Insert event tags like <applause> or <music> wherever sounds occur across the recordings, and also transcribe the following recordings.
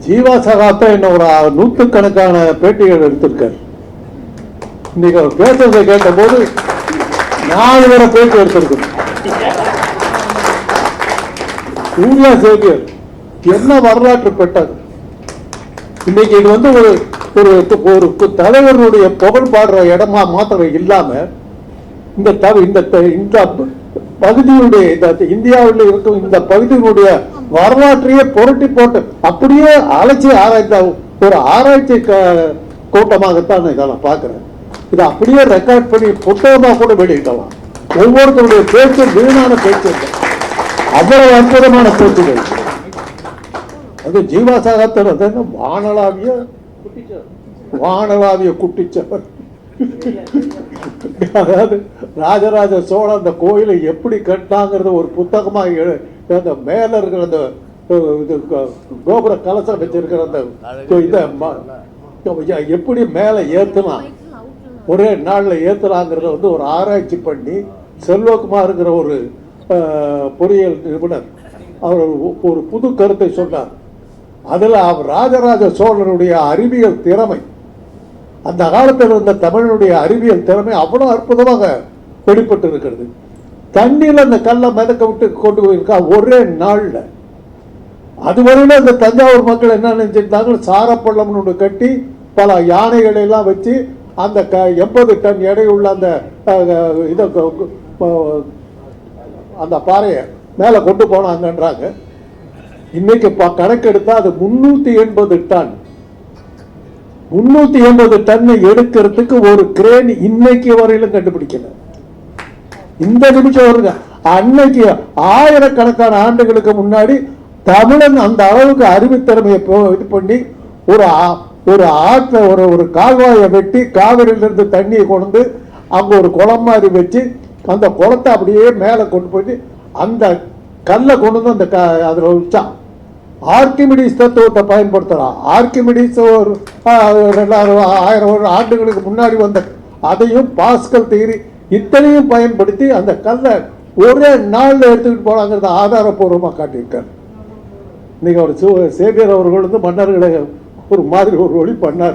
ஜீவா சகாத்தா என்ன ஒரு நூற்றுக்கணக்கான பேட்டிகள் எடுத்திருக்காரு. இன்னைக்கு அவர் பேசுறதை கேட்டபோது நாலு பேரை பேட்டி எடுத்திருக்கணும் சூர்யா சேவியர் என்ன வரலாற்று பெற்றார்? இன்னைக்கு இது வந்து ஒரு ஒரு ஒரு தலைவருடைய புகழ் பாடுற இடமா மாத்திரம் இல்லாம இந்த தவ- இந்த இந்த பகுதியுடைய இந்த இந்தியாவில் இருக்கும் இந்த பகுதியினுடைய வரலாற்றையே புரட்டி போட்டு அப்படியே அழைச்சி ஆராய்ந்த ஒரு ஆராய்ச்சி க- கூட்டமாகத்தான் இதை நான் பார்க்குறேன். இதை அப்படியே ரெக்கார்ட் பண்ணி புத்தகமாக கூட வெளியிடலாம். ஒவ்வொருத்தருடைய பேச்சு வீணான பேச்சு அவ்வளவு அற்புதமான பேச்சுகள். அது ஜீவா வானலாவிய வானலாவிய குட்டிச்சவர். அதாவது ராஜராஜ சோழன் அந்த கோயிலை எப்படி கட்டினாங்கிறது ஒரு புத்தகமா எழு- அந்த மேல இருக்கிற அந்த இது கோபுர கலசம் வச்சிருக்கிற அந்த இதை எப்படி மேலே ஏத்தலாம்? ஒரே நாள்ல ஏத்தலாங்கிறத வந்து ஒரு ஆராய்ச்சி பண்ணி செல்வகுமார்ங்கிற ஒரு பொறியியல் நிபுணர் அவர் ஒரு- புது கருத்தை சொன்னார். அதுல அவர் ராஜராஜ சோழனுடைய அறிவியல் திறமை அந்த காலத்தில் இருந்த தமிழனுடைய அறிவியல் திறமை அவ்வளவு அற்புதமாக வெளிப்பட்டு இருக்கிறது தண்ணியில் அந்த கல்லை மிதக்க விட்டு கொண்டு போயிருக்கா? ஒரே நாளில். அதுவரையில அந்த தஞ்சாவூர் மக்கள் என்ன நினைச்சிருந்தாங்க? சாரப்பள்ளம்னு ஒன்று கட்டி பல யானைகளை எல்லாம் வச்சு அந்த க எண்பது டன் எடையுள்ள அந்த இதை அந்த பாறையை மேலே கொண்டு போனாங்கன்றாங்க. இன்னைக்கு ப- கணக்கெடுத்தா அது முன்னூற்றி எண்பது டன். முன்னூற்றி எண்பது டன் எடுக்கிறதுக்கு ஒரு கிரேன் இன்னைக்கு வரையிலும் கண்டுபிடிக்கல. இந்த நிமிஷம் வருங்க. அன்னைக்கு ஆயிரக்கணக்கான ஆண்டுகளுக்கு முன்னாடி தமிழன் அந்த அளவுக்கு அறிவுத்திறமையை போ- இது பண்ணி ஒரு ஆ- ஒரு ஆற்றை ஒரு ஒரு கால்வாயை வெட்டி காவிரியிலிருந்து தண்ணியை கொண்டு அங்கே ஒரு குளம் மாதிரி வச்சு அந்த குளத்தை அப்படியே மேலே கொண்டு போயிட்டு அந்த கல்லை கொண்டு வந்து அந்த க அதில் வச்சான் ஆர்கிமிடிஸ் தத்துவத்தை பயன்படுத்தலாம். ஆர்கிமிடிஸ் ஒரு ரெண்டாயிரம் ஆயிரம் ஒரு ஆண்டுகளுக்கு முன்னாடி வந்த அதையும் பாஸ்கல் தியரி இத்தனையும் பயன்படுத்தி அந்த கல்லை ஒரே நாளில் எடுத்துக்கிட்டு போனாங்கிறத ஆதாரப்பூர்வமாக காட்டியிருக்கார். இன்றைக்கி அவர் சு சேவியர் அவர்கள் வந்து மன்னர்களை ஒரு மாதிரி ஒரு ஒளி பண்ணார்.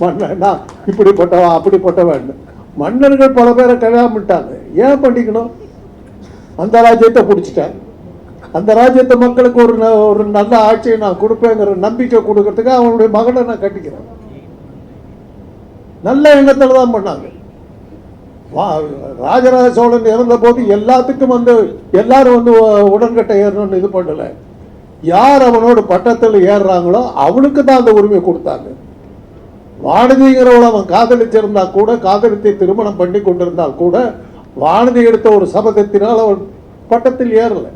மன்னனா இப்படிப்பட்டவன் அப்படிப்பட்டவன் மன்னர்கள் பல பேரை கல்யாணம் பண்ணிட்டாங்க ஏன் பண்ணிக்கணும்? அந்த ராஜ்யத்தை பிடிச்சிட்டேன் அந்த ராஜ்யத்தை மக்களுக்கு ஒரு ந- ஒரு நல்ல ஆட்சியை நான் கொடுப்பேங்கிற நம்பிக்கை கொடுக்கறதுக்கு அவனுடைய மகனை நான் கட்டிக்கிறேன். நல்ல எண்ணத்தில் தான் பண்ணாங்க. ராஜராஜ சோழன் இறந்த போது எல்லாத்துக்கும் வந்து எல்லாரும் வந்து உடன்கட்டை ஏறணும்னு இது பண்ணல. யார் அவனோட பட்டத்தில் ஏறுறாங்களோ அவனுக்கு தான் அந்த உரிமை கொடுத்தாங்க. வானதிங்கிறவளை அவன் காதலிச்சிருந்தா கூட காதலித்து திருமணம் பண்ணி கொண்டிருந்தால் கூட வானதி எடுத்த ஒரு சபதத்தினால் அவன் பட்டத்தில் ஏறல.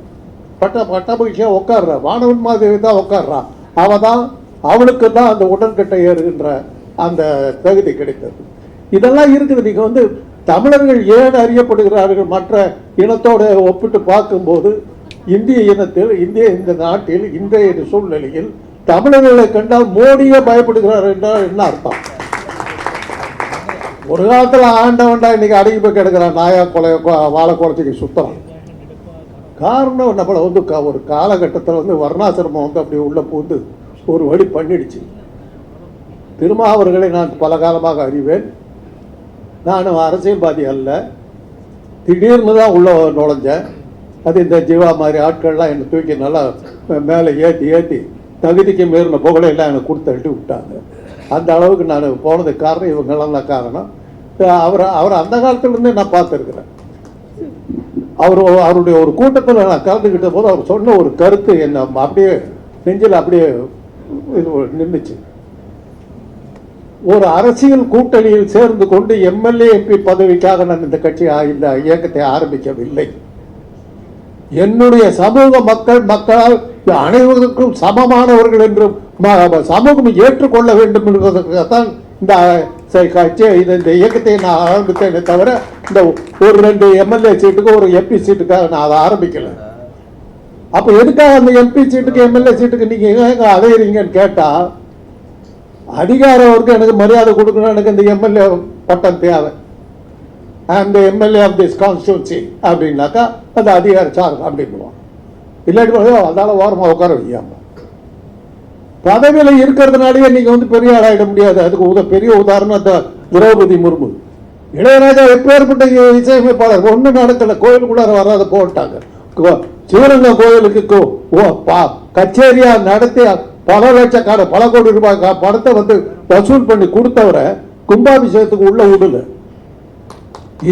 பட்ட பட்டாபிஷேகம் உட்கார்ற வானவன் மாதிரி தான் உட்கார்றான் அவன் தான் அவளுக்கு தான் அந்த உடன்கட்டை ஏறுகின்ற அந்த தகுதி கிடைத்தது. இதெல்லாம் இருக்குது. நீங்கள் வந்து தமிழர்கள் ஏன் அறியப்படுகிறார்கள் மற்ற இனத்தோடு ஒப்பிட்டு பார்க்கும்போது இந்திய இனத்தில் இந்திய இந்த நாட்டில் இன்றைய சூழ்நிலையில் தமிழர்களை கண்டால் மோடியே பயப்படுகிறார் என்றால் என்ன அர்த்தம்? ஒரு காலத்தில் ஆண்டவன்டா இன்னைக்கு அடங்கி போய் கிடக்கிறான் நாயா கொலை வாழை குறைச்சிக்கு சுத்தம் காரணம் நம்மளை வந்து க- ஒரு காலகட்டத்தில் வந்து வர்ணாசிரமம் வந்து அப்படி உள்ள பூந்து ஒரு வழி பண்ணிடுச்சு. திருமாவர்களை நான் பல காலமாக அறிவேன். நான் அரசியல்வாதி அல்ல. திடீர்னு தான் உள்ளே நுழைஞ்சேன். அது இந்த ஜீவா மாதிரி ஆட்கள்லாம் என்னை தூக்கி நல்லா மேலே ஏற்றி ஏற்றி தகுதிக்கு மீறின புகழையெல்லாம் எனக்கு கொடுத்து தள்ளி விட்டாங்க. அந்த அளவுக்கு நான் போனதுக்கு காரணம் இவங்கெல்லாம் தான் காரணம். அவரை அவரை அந்த காலத்துலேருந்தே நான் பார்த்துருக்குறேன். அவர் அவருடைய ஒரு கூட்டத்தில் நான் கலந்துக்கிட்ட போது அவர் சொன்ன ஒரு கருத்து என்ன அப்படியே நெஞ்சில் அப்படியே இது நின்றுச்சு. ஒரு அரசியல் கூட்டணியில் சேர்ந்து கொண்டு எம்எல்ஏ எம்பி பதவிக்காக நான் இந்த கட்சி இந்த இயக்கத்தை ஆரம்பிக்கவில்லை. என்னுடைய சமூக மக்கள் மக்களால் அனைவருக்கும் சமமானவர்கள் என்றும் சமூகம் ஏற்றுக்கொள்ள வேண்டும் என்பதற்காகத்தான் இந்த ச- கட்சி இந்த இந்த இயக்கத்தை நான் ஆரம்பித்தேனே தவிர இந்த ஒரு ரெண்டு எம்எல்ஏ சீட்டுக்கு ஒரு எம்பி சீட்டுக்காக நான் அதை ஆரம்பிக்கல. அப்போ எதுக்காக அந்த எம்பி சீட்டுக்கு எம்எல்ஏ சீட்டுக்கு நீங்கள் ஏங்க அலையிறீங்கன்னு கேட்டா அதிகாரம் எனக்கு மரியாதை கொடுக்கணும் எனக்கு இந்த எம்எல்ஏ பட்டம் தேவை. அந்த எம்எல்ஏ ஆஃப் திஸ் கான்ஸ்டியூன்சி அப்படின்னாக்கா அந்த அதிகார சார் அப்படின்னுவான் இல்லாட்டி அதால் ஓரமாக உட்கார வைக்காம. பதவியில் இருக்கிறதுனாலயே நீங்கள் வந்து பெரிய ஆளாயிட முடியாது. அதுக்கு உத பெரிய உதாரணம் அந்த திரௌபதி முர்மு. இளையராஜா எப்பேற்பட்ட இசையமைப்பாளர்? ஒன்றும் நடத்தலை கோயிலுக்குள்ளார வராத போட்டாங்க. சிவரங்க கோயிலுக்கு கோ- ஓ, பா- கச்சேரியா நடத்தி பல லட்சக்கான பல கோடி ரூபாய் பணத்தை வந்து வசூல் பண்ணி கொடுத்தவரை கும்பாபிஷேகத்துக்கு உள்ள விடல.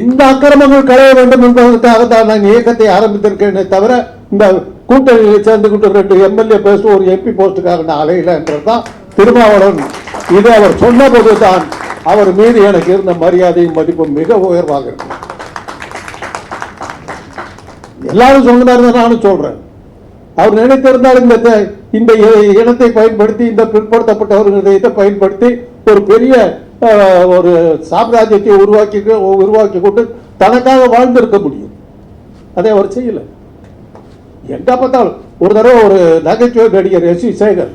இந்த அக்கிரமங்கள் களைய வேண்டும் என்பதற்காக தான் நான் இயக்கத்தை ஆரம்பித்திருக்கேனே தவிர இந்த கூட்டணியில் சேர்ந்துக்கிட்டு ரெண்டு எம்எல்ஏ பேச ஒரு எம்பி போஸ்டுக்காக நான் அலையில என்றதுதான் திருமாவளவன். இது அவர் சொன்னபோது தான் அவர் மீது எனக்கு இருந்த மரியாதையும் மதிப்பும் மிக உயர்வாக இருக்கு எல்லாரும் சொன்னாரு நானும் சொல்றேன். அவர் நினைத்திருந்தால் இந்த இந்த இ- இனத்தை பயன்படுத்தி இந்த பிற்படுத்தப்பட்டவர்கள் இதை பயன்படுத்தி ஒரு பெரிய ஒரு சாம்ராஜ்யத்தை உருவாக்கி உருவாக்கி கொண்டு தனக்காக வாழ்ந்திருக்க முடியும். அதை அவர் செய்யல. எங்க பார்த்தாலும் ஒரு தடவை ஒரு நகைச்சுவை நடிகர் எஸ். வி. சேகர்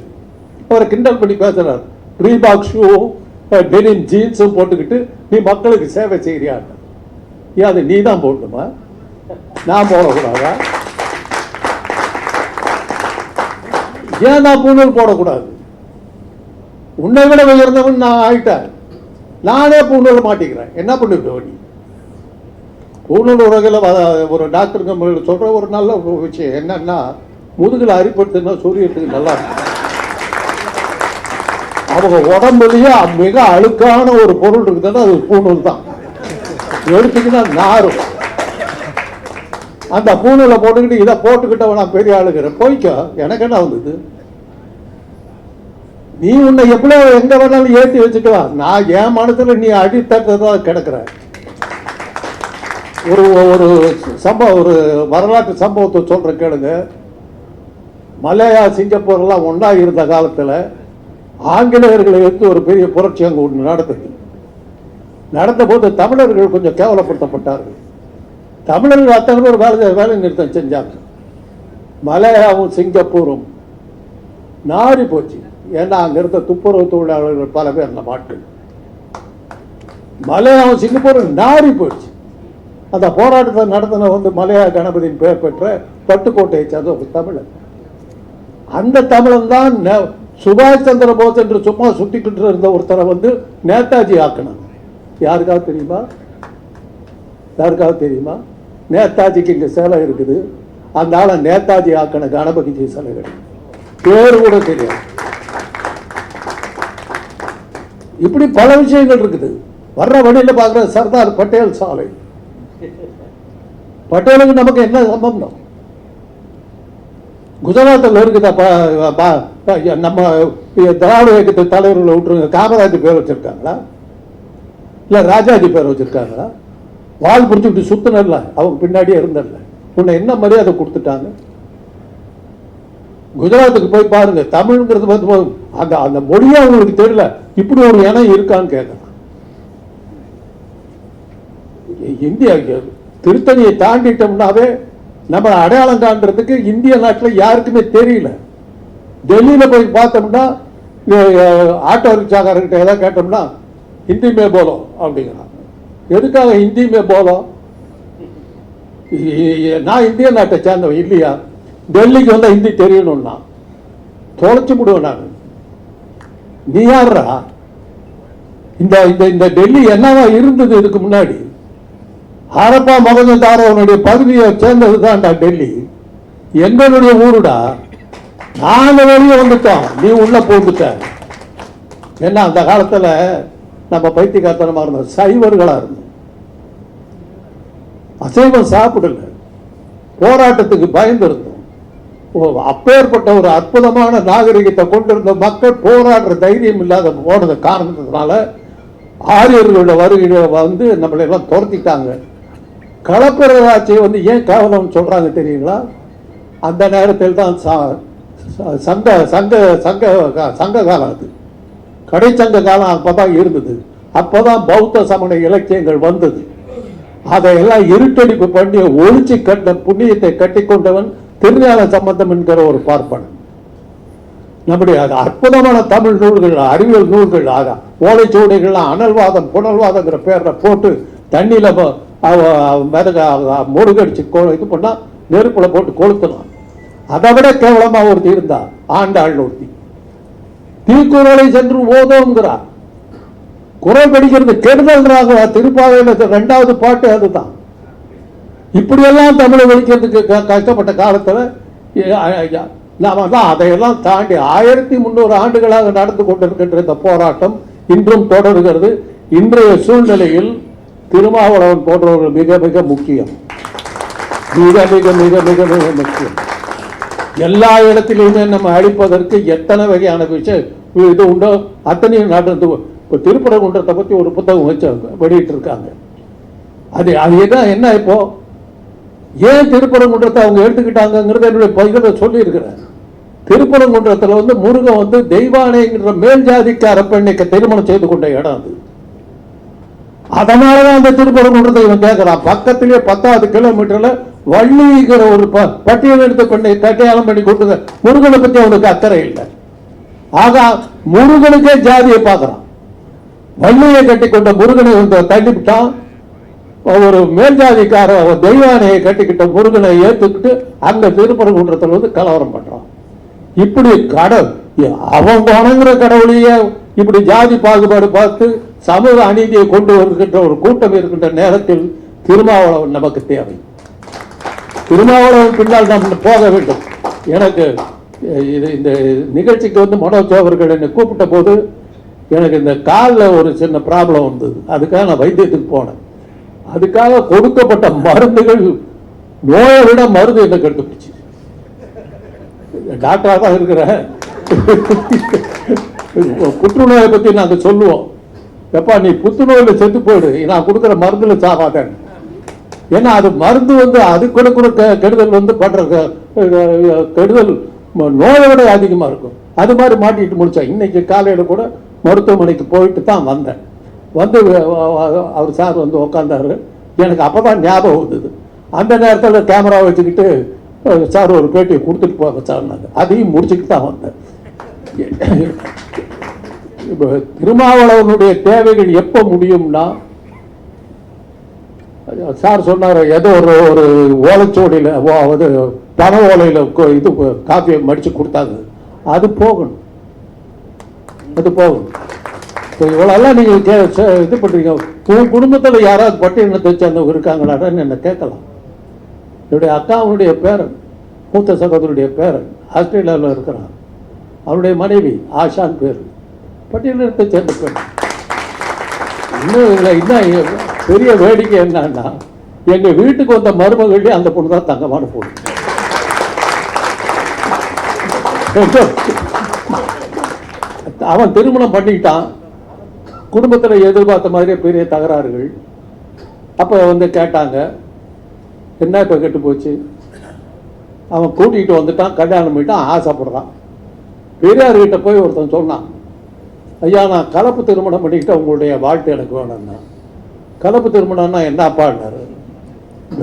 அவரை கிண்டல் பண்ணி பேசுறார். ரீபாக் ஷூ டெனிம் ஜீன்ஸும் போட்டுக்கிட்டு நீ மக்களுக்கு சேவை செய்கிறியான்னு ஏன் அது நீ தான் போடணுமா? நான் போடக்கூடாதா? ஏன் நான் பூணூல் போடக்கூடாது? உன்னை விட உயர்ந்தவன் நான் ஆயிட்டேன். நானே பூணூல் மாட்டிக்கிறேன். என்ன பண்ணிவிட்டு நீ? பூணூல் உலகில் ஒரு டாக்டருங்க சொல்ற ஒரு நல்ல விஷயம் என்னன்னா முதுகில் அரிப்படுத்துனா சூரியத்துக்கு நல்லா இருக்கும். அவங்க உடம்புலயே மிக அழுக்கான ஒரு பொருள் இருக்குதுன்னா அது பூணூல் தான். எடுத்துக்கிட்டா நாரும். அந்த பூணில் போட்டுக்கிட்டு இதை போட்டுக்கிட்டவனா நான் பெரிய ஆளுங்கிற போய்க்கோ எனக்கு என்ன வந்தது? நீ உன்னை எப்படி எங்க வேணாலும் ஏற்றி வச்சுக்கலாம். நான் என் மனத்தில் நீ அடித்தட்டதாக கிடக்குற ஒரு ஒரு சம்பவம் ஒரு வரலாற்று சம்பவத்தை சொல்கிற கேளுங்க. மலையா சிங்கப்பூர்லாம் ஒன்றா இருந்த காலத்தில் ஆங்கிலேயர்களை எடுத்து ஒரு பெரிய புரட்சி அங்கே ஒன்று நடந்தது. நடந்த போது தமிழர்கள் கொஞ்சம் கேவலப்படுத்தப்பட்டார்கள். தமிழர்கள் அத்தனை பேர் வேலை வேலை நிறுத்தம் செஞ்சாங்க. மலையாவும் சிங்கப்பூரும் நாரி போச்சு. ஏன்னா அங்கே இருந்த துப்புரவு தொழிலாளர்கள் பல பேர் அந்த மாட்கள் மலையாவும் சிங்கப்பூரும் நாரி போச்சு. அந்த போராட்டத்தை நடத்தின வந்து மலையா கணபதியின் பெயர் பெற்ற பட்டுக்கோட்டையை சேர்ந்த ஒரு தமிழன் அந்த தமிழன் தான் சுபாஷ் சந்திர போஸ் என்று சும்மா சுத்திக்கிட்டு இருந்த ஒருத்தரை வந்து நேதாஜி ஆக்கினாங்க. யாருக்காவது தெரியுமா? யாருக்காவது தெரியுமா? நேதாஜிக்கு இங்கே சேலை இருக்குது. அந்த ஆளை நேதாஜி ஆக்கின கணபதிஜி சிலை கிடையாது பேர் கூட தெரியாது. இப்படி பல விஷயங்கள் இருக்குது. வர்ற வழியில பார்க்குற சர்தார் பட்டேல் சாலை. பட்டேலுக்கு நமக்கு என்ன சம்பந்தம்? குஜராத்தில் இருக்குதா? நம்ம திராவிட இயக்கத்து தலைவர்களை விட்டுருங்க. காமராஜ் பேர் வச்சிருக்காங்களா? இல்லை ராஜாஜி பேர் வச்சிருக்காங்களா? வால் பிடிச்சிக்கிட்டு சுத்தினர்ல அவங்க பின்னாடியே இருந்தர்ல உன்னை என்ன மரியாதை கொடுத்துட்டாங்க? குஜராத்துக்கு போய் பாருங்க தமிழ்ங்கிறது வந்து போதும். அந்த அந்த மொழியே அவங்களுக்கு தெரியல. இப்படி ஒரு இனம் இருக்கான்னு கேட்கலாம் இந்தியா திருத்தணியை தாண்டிட்டோம்னாவே நம்ம அடையாளம் காண்றதுக்கு இந்திய நாட்டில் யாருக்குமே தெரியல. டெல்லியில போய் பார்த்தோம்னா ஆட்டோ ரிக்ஷாக்காரர்கிட்ட ஏதாவது கேட்டோம்னா ஹிந்தி மே போலோ அப்படிங்கிறான். எதுக்காக ஹிந்தியுமே போகலாம் நான் இந்திய நாட்டை சேர்ந்தவன் இல்லையா? டெல்லிக்கு வந்தால் ஹிந்தி தெரியணும்னா தொலைச்சு விடுவேன் நான். நீ யாரா இந்த இந்த இந்த டெல்லி என்னவா இருந்தது இதுக்கு முன்னாடி? ஹரப்பா மகஜந்தாரவனுடைய பகுதியை சேர்ந்தது தான்டா டெல்லி. எங்களுடைய ஊருடா. நாங்கள் வெளியே வந்துட்டோம். நீ உள்ள போட்டுட்ட. ஏன்னா அந்த காலத்துல நம்ம பைத்தியக்காரத்தனமா இருந்தோம் சைவர்களாக இருந்தோம். அசைவம் சாப்பிடல. போராட்டத்துக்கு பயந்துருந்தோம். அப்பேற்பட்ட ஒரு அற்புதமான நாகரிகத்தை கொண்டிருந்த மக்கள் போராடுற தைரியம் இல்லாத போனது காரணத்தினால ஆரியர்களோட வருகையில வந்து நம்மளை எல்லாம் துரத்திட்டாங்க. களப்பிரராட்சியை வந்து ஏன் கேவலம் சொல்கிறாங்க தெரியுங்களா? அந்த நேரத்தில் தான் சங்க சங்க சங்க சங்க காலம் அது. கடைச்சங்க காலம் அப்பதான் இருந்தது. அப்பதான் பௌத்த சமண இலக்கியங்கள் வந்தது. அதையெல்லாம் இருட்டடிப்பு பண்ணி ஒழிச்சு கண்ட புண்ணியத்தை கட்டிக்கொண்டவன் திருஞான சம்பந்தம் என்கிற ஒரு பார்ப்பனன். நம்முடைய அது அற்புதமான தமிழ் நூல்கள் அறிவியல் நூல்கள் ஆக ஓலைச்சுவடிகள்லாம் அனல்வாதம் புனல்வாதங்கிற பேரில் போட்டு தண்ணியில் ப- மிதக முருகடிச்சு கொ- இது பண்ணால் நெருப்புல போட்டு கொளுத்தலாம் அதை விட கேவலமாக ஒருத்தி இருந்தா ஆண்டாள் ஒருத்தி. திருக்குறளை சென்று ஓதோங்கிறார். குறை படிக்கிறது கெடுதல்றாங்க திருப்பாவையில் ரெண்டாவது பாட்டு அதுதான். இப்படியெல்லாம் தமிழை ஒழிக்கிறதுக்கு க- கஷ்டப்பட்ட காலத்துல எ- நாம தான் அதையெல்லாம் தாண்டி ஆயிரத்தி முந்நூறு ஆண்டுகளாக நடந்து கொண்டிருக்கின்ற இந்த போராட்டம் இன்றும் தொடர்கிறது. இன்றைய சூழ்நிலையில் திருமாவளவன் போன்றவர்கள் மிக மிக முக்கியம். மிக மிக மிக மிக மிக முக்கியம். எல்லா இடத்திலையுமே நம்ம அழிப்பதற்கு எத்தனை வகையான விஷயம் இது உண்டோ? அத்தனையும் நடந்து இப்போ திருப்பரங்குன்றத்தை பற்றி ஒரு புத்தகம் வச்சு வெளியிட்டு இருக்காங்க அது அது என்ன என்ன இப்போ? ஏன் திருப்பரங்குன்றத்தை அவங்க எடுத்துக்கிட்டாங்கங்கிறத என்னுடைய பகிர்ந்த சொல்லியிருக்கிறேன் திருப்பரங்குன்றத்தில் வந்து முருகன் வந்து தெய்வானைங்கிற மேல் ஜாதிக்கார பெண்ணைக்கு திருமணம் செய்து கொண்ட இடம் அது. அதனாலதான் அந்த திருப்பரங்குன்றத்தை இவன் கேட்குறான் பக்கத்திலே பத்தாவது கிலோமீட்டர்ல வள்ளிங்கிற ஒரு ப- பட்டியலெடுத்த பெண்ணை கட்டையாளம் பண்ணி கொடுத்து முருகனை பற்றி அவனுக்கு அக்கறை இல்லை. ஆக முருகனுக்கே ஜாதியை பார்க்கறான். வள்ளியை கட்டி கொண்ட முருகனை வந்து தள்ளிவிட்டான். ஒரு மேல்ஜாதிக்கார தெய்வானையை கட்டிக்கிட்ட முருகனை ஏற்றுக்கிட்டு அங்க திருப்பரங்குன்றத்தில் வந்து கலவரம் பண்றான். இப்படி கடவுள் அவன் வணங்குற கடவுளையே இப்படி ஜாதி பாகுபாடு பார்த்து சமூக அநீதியை கொண்டு வருகின்ற ஒரு கூட்டம் இருக்கின்ற நேரத்தில் திருமாவளவன் நமக்கு தேவை. திருமாவளவன் பின்னால் நாம் போக வேண்டும். எனக்கு இது இந்த நிகழ்ச்சிக்கு வந்து மனோஜ் அவர்கள் என்னை கூப்பிட்ட போது எனக்கு இந்த காலில் ஒரு சின்ன ப்ராப்ளம் வந்தது. அதுக்காக நான் வைத்தியத்துக்கு போனேன். அதுக்காக கொடுக்கப்பட்ட மருந்துகள் நோயை விட மருந்து என்ன கண்டுபிடிச்சு டாக்டராக தான் இருக்கிறேன். <laughs> புற்றுநோயை பற்றி நாங்கள் சொல்லுவோம். எப்பா நீ புற்றுநோயில் செத்து போயிடு. நான் கொடுக்குற மருந்தில் சாகாதேன் ஏன்னா அது மருந்து வந்து அது கொடுக்குற கெடுதல் வந்து பண்ற கெடுதல் நோயோட அதிகமாக இருக்கும். அது மாதிரி மாட்டிட்டு முடிச்சேன் இன்னைக்கு காலையில் கூட மருத்துவமனைக்கு போயிட்டு தான் வந்தேன். வந்து அவர் சார் வந்து உக்காந்தார். எனக்கு அப்போ தான் ஞாபகம் வந்தது. அந்த நேரத்தில் கேமரா வச்சுக்கிட்டு சார் ஒரு பேட்டியை கொடுத்துட்டு போக சார் அதையும் முடிச்சுட்டு தான் வந்தேன். திருமாவளவனுடைய தேவைகள் எப்போ முடியும்னா சார் சொன்னார் ஏதோ ஒரு ஒரு ஓலைச்சோடியில் அது பண ஓலையில் இது காப்பியை மடித்து கொடுத்தாங்க. அது போகணும். அது போகணும். இப்போ இவ்வளோலாம் நீங்கள் கே இது பண்ணுறீங்க உன் குடும்பத்தில் யாராவது பட்டியலினத்தை சேர்ந்தவங்க இருக்காங்களான்னு என்ன கேட்கலாம். என்னுடைய அக்காவுடைய பேரன் மூத்த சகோதரனுடைய பேரன் ஆஸ்திரேலியாவில் இருக்கிறான் அவனுடைய மனைவி ஆஷான் பேர். பட்டியலத்தை சேர்ந்த பெண் இன்னும் இல்லை இன்னும் பெரிய வேடிக்கை என்னன்னா எங்க வீட்டுக்கு வந்த மருமகளே அந்த பொண்ணு தான் தங்கமான பொண்ணு. <laughs> அவன் திருமணம் பண்ணிக்கிட்டான் குடும்பத்துல எதிர்பார்த்த மாதிரியே பெரிய தகராறுகள். அப்ப வந்து கேட்டாங்க என்ன இப்போ கெட்டு போச்சு? அவன் கூட்டிகிட்டு வந்துட்டான் கல்யாணம் பண்ணிட்டான் ஆசைப்படுறான். பெரியார்கிட்ட போய் ஒருத்தன் சொன்னான் ஐயா நான் கலப்பு திருமணம் பண்ணிக்கிட்டு உங்களுடைய வாழ்த்து எனக்கு வேணும்னா. கலப்பு திருமணம்னா என்னப்பான்னாரு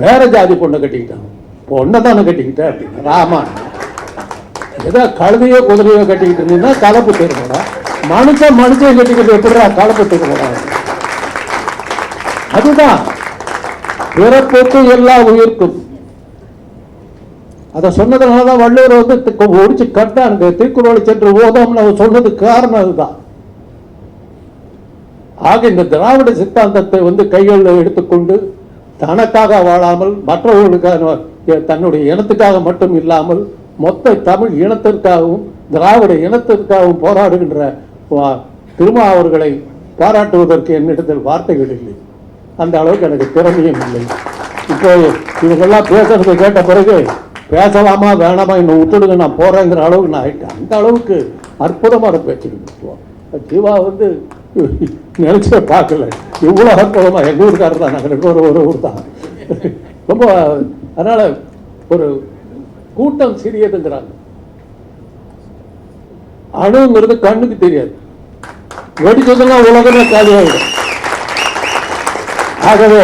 வேற ஜாதி பொண்ணை கட்டிக்கிட்டான் பொண்ணை தானே கட்டிக்கிட்டேன் அப்படின்னு. ராமா ஏதோ கழுதையோ குதிரையோ கட்டிக்கிட்டு இருந்தீங்கன்னா கலப்பு திருமணம். மனுஷன் மனுஷன் கட்டிக்கிட்டு எப்படிடா கலப்பு திருமணம்? அதுதான். பிறப்புக்கு எல்லா உயிர்க்கும். அதை சொன்னதுனால தான் வள்ளுவர் வந்து ஒடிச்சு கட்டாங்க திருக்குறளை சென்று ஓதோம்னு அவர் சொன்னதுக்கு காரணம் அதுதான். ஆக இந்த திராவிட சித்தாந்தத்தை வந்து கைகளில் எடுத்துக்கொண்டு தனக்காக வாழாமல் மற்றவர்களுக்காக தன்னுடைய இனத்துக்காக மட்டும் இல்லாமல் மொத்த தமிழ் இனத்திற்காகவும் திராவிட இனத்திற்காகவும் போராடுகின்ற திருமா அவர்களை பாராட்டுவதற்கு என்னிடத்தில் வார்த்தைகள் இல்லை. அந்த அளவுக்கு எனக்கு திறமையும் இல்லை. இப்போ இவங்கெல்லாம் பேசுறதை கேட்ட பிறகு பேசலாமா வேணாமா இன்னும் விட்டுடுங்க நான் போகிறேங்கிற அளவுக்கு நான் ஆகிட்டேன் அந்த அளவுக்கு அற்புதமான பேச்சு ஜீவா வந்து நினச்சே பார்க்கல. இவ்வளோ அற்புதமா எங்க ஊருக்காரர் தான் நாங்கள் ரெண்டு ஒரு ஒரு ஊர் தான். ரொம்ப அதனால ஒரு கூட்டம் சிறியதுங்கிறாங்க. அணுங்கிறது கண்ணுக்கு தெரியாது. வெடிச்சதெல்லாம் உலகமே காலியாகிடும் ஆகவே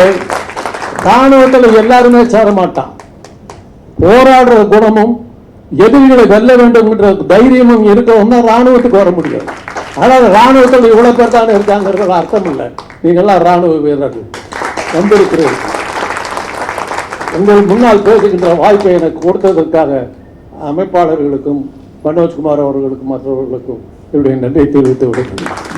ராணுவத்தில் எல்லாருமே சேர மாட்டான் போராடுற குணமும் எதிரிகளை வெல்ல வேண்டும்ன்ற தைரியமும் இருக்கவும் தான் ராணுவத்துக்கு வர முடியாது. ஆனால் இராணுவத்தில் இவ்வளவு பேர் தானே இருக்காங்கிறது அர்த்தம் இல்லை. நீங்கள்லாம் ராணுவ வீரர்கள் வந்திருக்கிறீர்கள். உங்கள் முன்னால் பேசுகின்ற வாய்ப்பை எனக்கு கொடுத்ததற்காக அமைப்பாளர்களுக்கும் மனோஜ்குமார் அவர்களுக்கும் மற்றவர்களுக்கும் என்னுடைய நன்றியை தெரிவித்து விடுகிறேன்